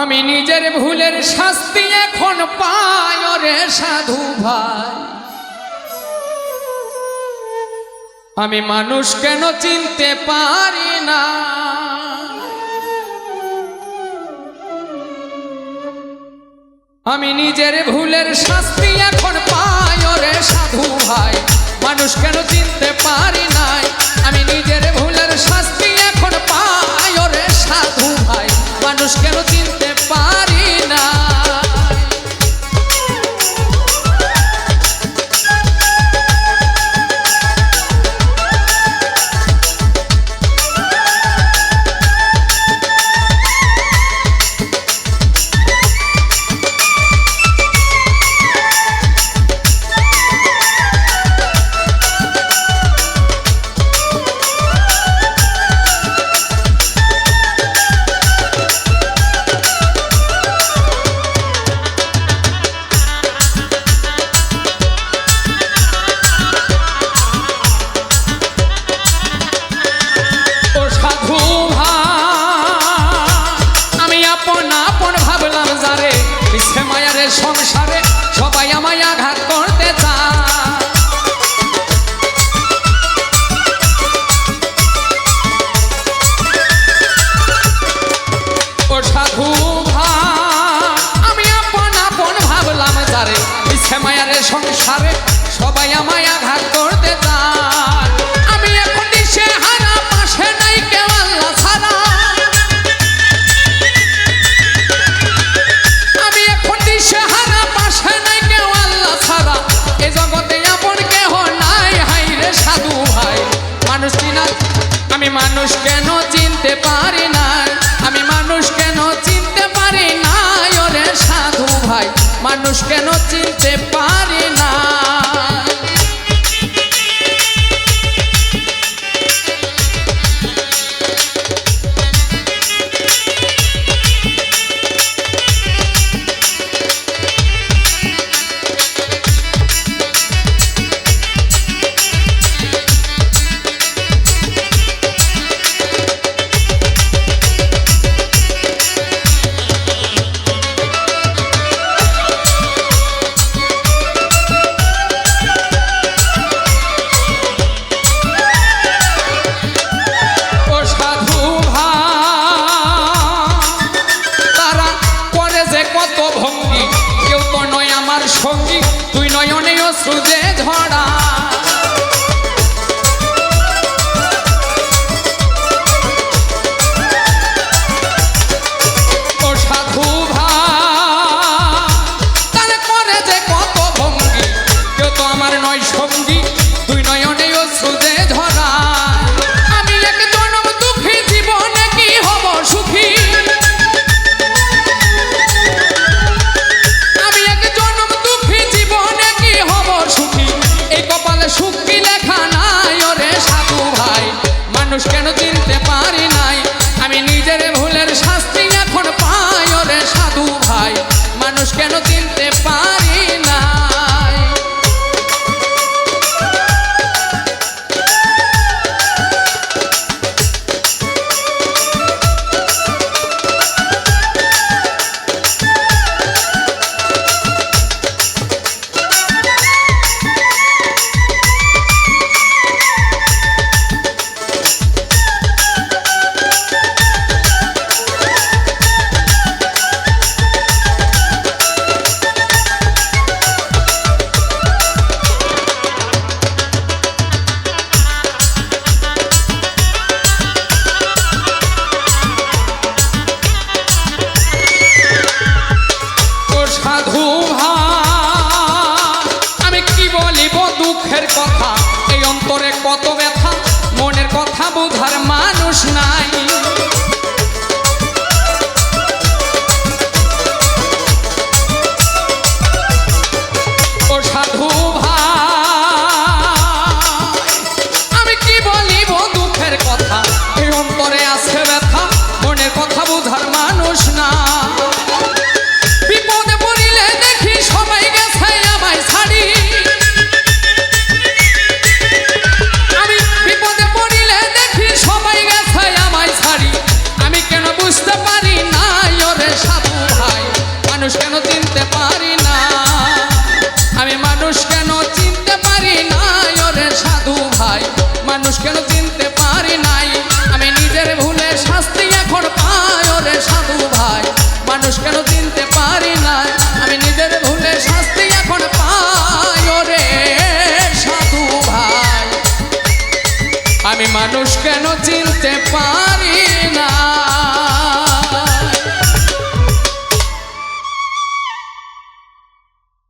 আমি নিজের ভুলের শাস্তি এখন পাই রে সাধু ভাই। আমি মানুষ কেন চিনতে পারি না? আমি নিজের ভুলের শাস্তি এখন পাই রে সাধু ভাই। মানুষ কেন চিনতে পারি নাই? আমি নিজের ভুলের শাস্তি এখন পাই রে সাধু ভাই। মানুষ কেন যারে মিছে মায়ারে সংসারে সবাই আমায় আঘাত করতে চায়। আমি এখন দিশে হারা, পাশে নাই কেউ আল্লাহ ছাড়া। আমি এখন দিশে হারা, পাশে নাই কেউ আল্লাহ ছাড়া। এ জগতে আপন কেহ নাই, হাই রে সাধু ভাই। মানুষ চিনা, আমি মানুষ কেন চিনতে পারি না আমি মানুষ কেন চিনতে পারি না ওরে সাধু ভাই। মানুষ কেন চিনতে পারি না? নয়নে অশ্রু যে কথা কেন চিনতে পারি নাই? আমি নিজের ভুলে শাস্তি এখন পাই ওরে সাধু ভাই। মানুষ কেন চিনতে পারি নাই? আমি নিজের ভুলে শাস্তি এখন পাই ওরে সাধু ভাই। আমি মানুষ কেন চিনতে পারি না